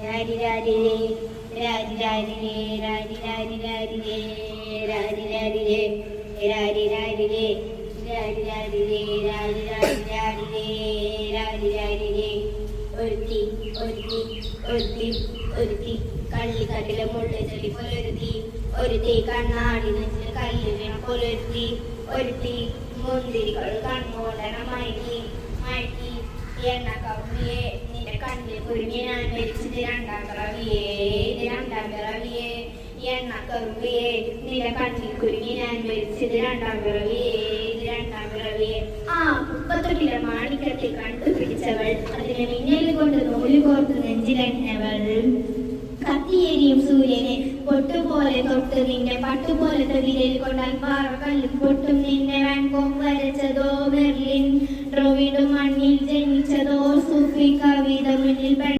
രാരിരേ രാരി രാരിരേ രാരി രാരി രാരിരേ രാരി രാരിരേ ഒരുത്തി ഒരുത്തി ഒരുത്തി ഒരുത്തി കള്ളിക്കാട്ടിലെ മുള്ള ചെടി പോലൊരുത്തി ഒരുത്തി കണ്ണാടി നെഞ്ചിൽ കല്ല് വീണ പോലൊരുത്തി ഒരുത്തി മുന്തിരികൾ കണ്ണോടണ മയക്കി മയക്കി എണ്ണ കവിയെ നിന്റെ കണ്ണിൽ കുരുങ്ങി ഞാൻ മരിച്ചത് രണ്ടാം പിറവിയേ ഇത് രണ്ടാം പിറവിയേ എണ്ണ കറുവിയെ നിന്റെ കണ്ണിൽ കുരുങ്ങി ഞാൻ മരിച്ചത് രണ്ടാം പിറവിയേ ഇത് രണ്ടാം പിറവിയേ ആ മുപ്പത്തൊട്ടിലെ മാണിക്കത്തിൽ കണ്ടുപിടിച്ചവൾ അതിനെ മിന്നൽ കൊണ്ട് നൂൽ കോർത്ത് നെഞ്ചിലണിഞ്ഞവൾ കത്തിയേരിയും സൂര്യനെ പൊട്ടുപോലെ തൊട്ട് നിന്നെ പട്ടുപോലത്തെ വിരൽ കൊണ്ടാൽ പാറ കല്ലും പൊട്ടും നിന്നെ വാൻകോം വരച്ചതോ ബെർലിൻ ഡ്രോവിഡും മണ്ണിൽ ജനിച്ചതോ സൂഫി കവിത മുന്നിൽ